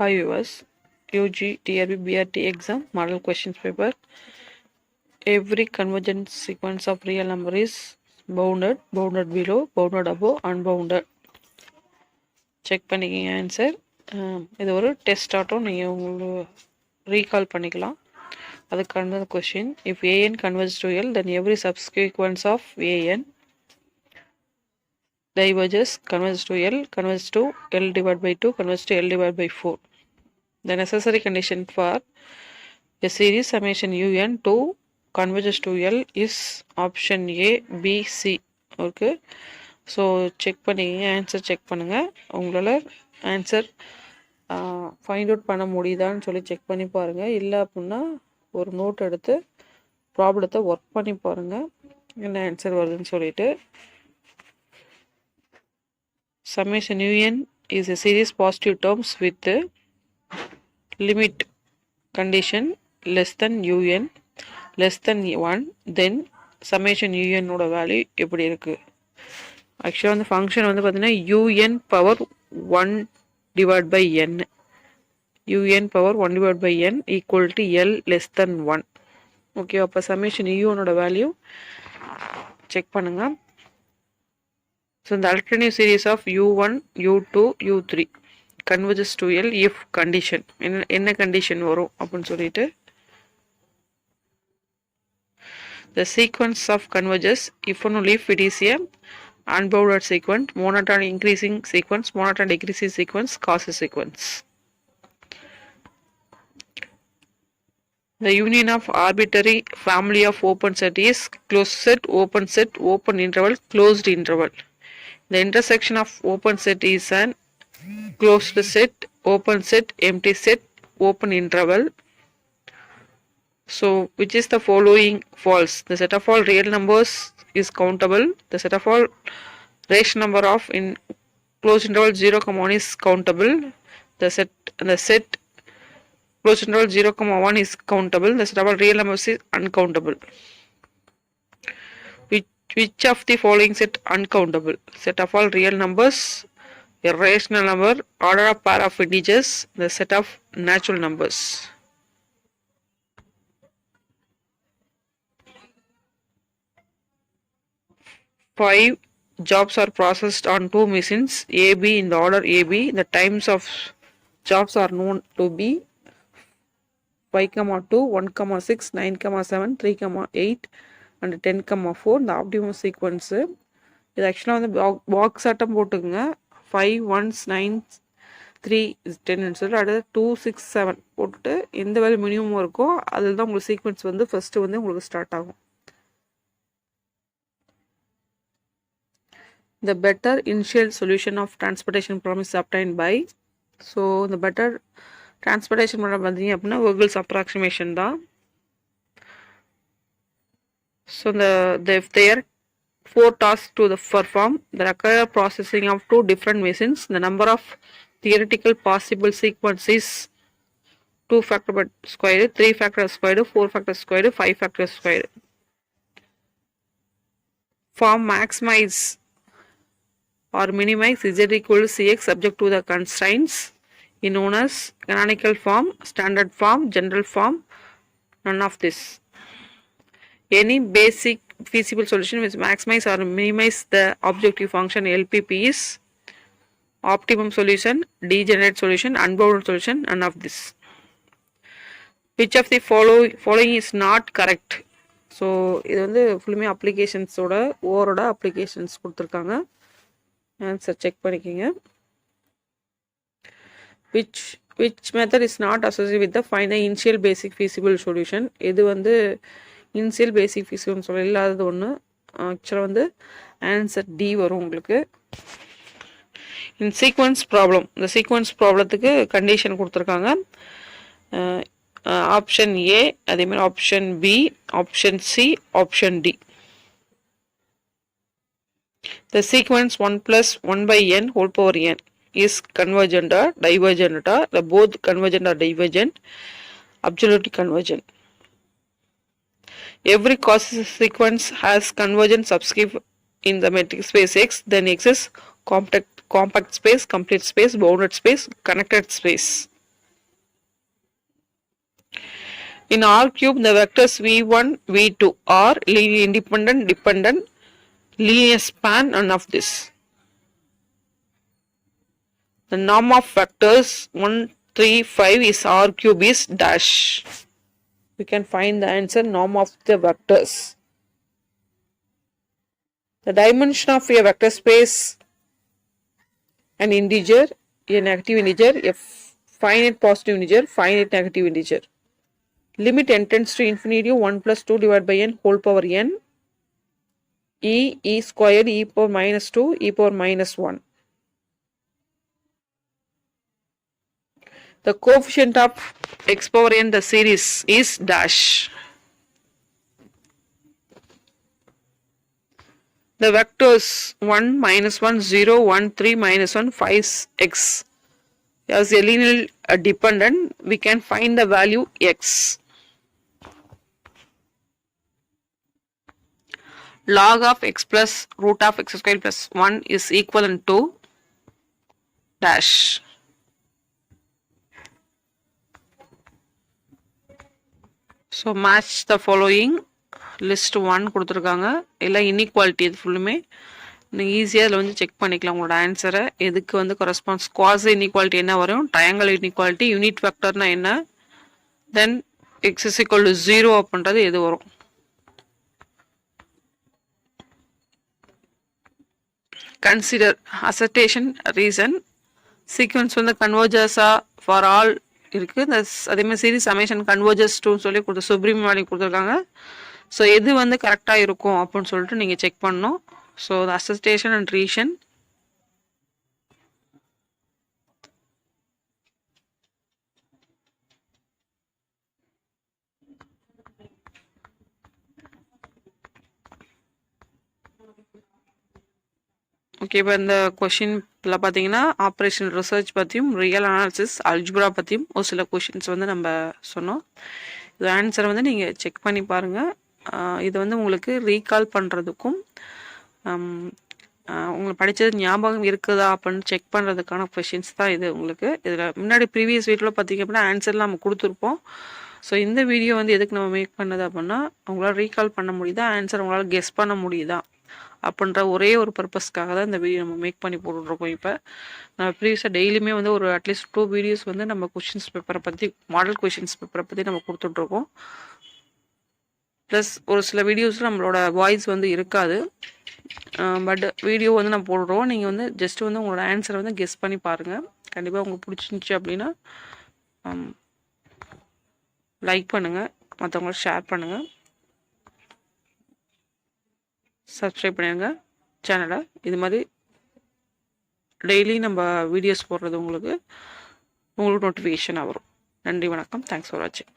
Hi viewers, UG TRB BRT exam model questions paper. Every convergent sequence of real number is bounded, bounded below, bounded above, unbounded. Check பண்ணிக்கிங்க answer இது ஒரு test ஆட்டம் நீங்கள் உங்களுக்கு recall பண்ணிக்கலாம் அதுக்கான question if a n converges to L then every subsequence of a n diverges converges to L converges to L divided by 2 converges to L divided by 4. The necessary condition for a series summation un to converges to L is option A, B, C. Okay. So check பண்ணிங்க answer check பண்ணுங்கள் உங்களால் answer find out பண்ண முடியுதான்னு சொல்லி check பண்ணி பாருங்கள் இல்லை அப்படின்னா ஒரு நோட் எடுத்து ப்ராப்ளத்தை ஒர்க் பண்ணி பாருங்கள் என்ன ஆன்சர் வருதுன்னு சொல்லிட்டு summation un is a series positive terms with the limit condition less than un less than 1 then summation un value எப்படி இருக்குது ஆக்சுவலாக வந்து ஃபங்க்ஷன் வந்து பார்த்தீங்கன்னா u n power one divide by n u n power one divide by n equal to L less than one okay அப்போ summation யூனோட value check பண்ணுங்கள் So in the alternative series of U1, U2, U3 converges to L if condition என்ன என்ன condition வரும் அப்படின்னு சொல்லிட்டு the sequence of converges if and only if it is a unbounded sequence monotone increasing sequence monotone decreasing sequence causes sequence the union of arbitrary family of open set is closed set open set open interval closed interval the intersection of open set is an closed set, open set, empty set, open interval. So, which is the following false? The set of all real numbers is countable. The set of all rational number of in closed interval 0, comma 1 is countable. The set the set closed interval 0, comma 1 is countable. The set of all real numbers is uncountable which of the following set uncountable. Set of all real numbers a rational number order of pair of integers the set of natural numbers. Five jobs are processed on two machines ab in the order ab the times of jobs are known to be 5 comma 2 1 comma 6 9 comma 7 3 comma 8 and ten comma four இந்த optimum sequence இது ஆக்சுவலாக வந்து பாக் box ஆட்டம் போட்டுக்குங்க. Five ones nine three டென்னு சொல்லிட்டு அடுத்து டூ சிக்ஸ் செவன் போட்டுட்டு எந்த வேலை மினிமம் இருக்கோ அதில் தான் உங்களுக்கு சீக்வன்ஸ் வந்து ஃபஸ்ட்டு வந்து உங்களுக்கு ஸ்டார்ட் ஆகும். The better initial solution of transportation problem is obtained by so இந்த பெட்டர் டிரான்ஸ்போர்ட்டேஷன் ப்ராப்ளம் பார்த்தீங்க அப்படின்னா வெர்கல்ஸ் அப்ராக்சிமேஷன் தான். So the, the if there are four tasks to the perform, the require processing of two different machines. The number of theoretical possible sequences two factor but squared, three factor squared, four factor squared, five factor squared. Form maximize or minimize z equal to cx subject to the constraints in known as canonical form, standard form, general form, none of this. Any basic feasible solution which maximize or minimize the objective function LPP is optimum solution, degenerate solution, unbounded solution, none of this. Which of the follow, following is not correct? So இது வந்து ஃபுல்லுமே அப்ளிகேஷன்ஸோட ஓரோட applications கொடுத்துருக்காங்க answer check பண்ணிக்கோங்க which which method is not associate with the fine the initial basic feasible solution இது வந்து initial பேசிக் ஃபீஸ்னு சொல்ல இல்லாதது ஒன்று ஆக்சுவலாக வந்து ஆன்சர் டி வரும் உங்களுக்கு. In sequence problem. இந்த சீக்வன்ஸ் ப்ராப்ளத்துக்கு கண்டிஷன் கொடுத்துருக்காங்க. ஆப்ஷன் ஏ அதேமாதிரி option B option C option D. The sequence one plus one by n whole power n is கன்வர்ஜென்டா டைவர்ஜென்டா the both convergent divergent absolutely convergent every consequence has convergent subscript in the metric space X, then X is compact, compact space, complete space, bounded space, connected space. In R cube, the vectors V1, V2 are linear independent, dependent, linear span and of this. The norm of vectors 1, 3, 5 is R cube is dash. We can find the answer norm of the vectors. The dimension of a vector space, an integer, a negative integer, a finite positive integer, finite negative integer. Limit n tends to infinity 1 plus 2 divided by n whole power n e e squared e power minus 2 e power minus 1. The coefficient of x power n the series is dash. The vectors 1, minus 1, 0, 1, 3, minus 1, 5, x. As a linear uh, dependent, we can find the value x. Log of x plus root of x squared plus 1 is equivalent to dash. So match the following list one கொடுத்துருக்காங்க. எல்லாம் inequality இது ஃபுல்லுமே நீங்கள் ஈஸியாக அதில் வந்து check பண்ணிக்கலாம் உங்களோட ஆன்சரை எதுக்கு வந்து கொரஸ்பான்ஸ் குவாஸ் இன்இக்வாலிட்டி என்ன வரும்? ட்ரையாங்கல் இன்இக்வாலிட்டி யூனிட் ஃபேக்டர்னா என்ன? Then excess equal to zero அப்படின்றது எது வரும்? கன்சிடர் அசர்டேஷன் ரீசன் சீக்வன்ஸ் வந்து கன்வர்ஜர்ஸா ஃபார் ஆல் இருக்குது இந்த அதேமாதிரி சீரிஸ் அமேஷன் கன்வர்ஜஸ் டூன்னு சொல்லி கொடுத்து சுப்ரீம் வேலைக்கு கொடுத்துருக்காங்க. ஸோ எது வந்து கரெக்டாக இருக்கும் அப்படின்னு சொல்லிட்டு நீங்கள் செக் பண்ணணும். So assertion and reason okay இப்போ இந்த கொஷின் இதில் பார்த்தீங்கன்னா ஆப்ரேஷன் ரிசர்ச் பற்றியும் ரியல் அனாலிசிஸ் அல்ஜிப்ரா பற்றியும் ஒரு சில கொஷின்ஸ் வந்து நம்ம சொன்னோம். இது ஆன்சரை வந்து நீங்கள் செக் பண்ணி பாருங்கள் இது வந்து உங்களுக்கு ரீகால் பண்ணுறதுக்கும் உங்களை படித்தது ஞாபகம் இருக்குதா அப்படின்னு செக் பண்ணுறதுக்கான கொஷின்ஸ் தான் இது உங்களுக்கு. இதில் முன்னாடி ப்ரீவியஸ் வீட்டில் பார்த்தீங்க அப்படின்னா ஆன்சர்லாம் நம்ம கொடுத்துருப்போம். ஸோ இந்த வீடியோ வந்து எதுக்கு நம்ம மேக் பண்ணது அப்படின்னா உங்களால் ரீகால் பண்ண முடியுதா? ஆன்சர் உங்களால் கெஸ் பண்ண முடியுதா? அப்படின்ற ஒரே ஒரு பர்பஸ்க்காக தான் இந்த வீடியோ நம்ம மேக் பண்ணி போட்டுட்ருக்கோம் இப்போ. நம்ம ப்ரீவியஸாக டெய்லியுமே வந்து ஒரு அட்லீஸ்ட் டூ வீடியோஸ் வந்து நம்ம கொஷின்ஸ் பேப்பரை பற்றி மாடல் கொஷின்ஸ் பேப்பரை பற்றி நம்ம கொடுத்துட்ருக்கோம். ப்ளஸ் ஒரு சில வீடியோஸில் நம்மளோட வாய்ஸ் வந்து இருக்காது. பட் வீடியோ வந்து நம்ம போடுறோம் நீங்கள் வந்து ஜஸ்ட் வந்து உங்களோட ஆன்சரை வந்து கெஸ் பண்ணி பாருங்கள் கண்டிப்பாக உங்களுக்கு பிடிச்சிருந்துச்சி அப்படின்னா லைக் பண்ணுங்கள் மற்றவங்களுக்கு ஷேர் பண்ணுங்கள் சப்ஸ்கிரைப் பண்ணிடுங்க. சேனலை இது மாதிரி டெய்லி நம்ம வீடியோஸ் போடுறது உங்களுக்கு உங்களுக்கு நோட்டிஃபிகேஷனாக வரும். நன்றி வணக்கம். தேங்க்ஸ் ஃபார் வாட்சிங்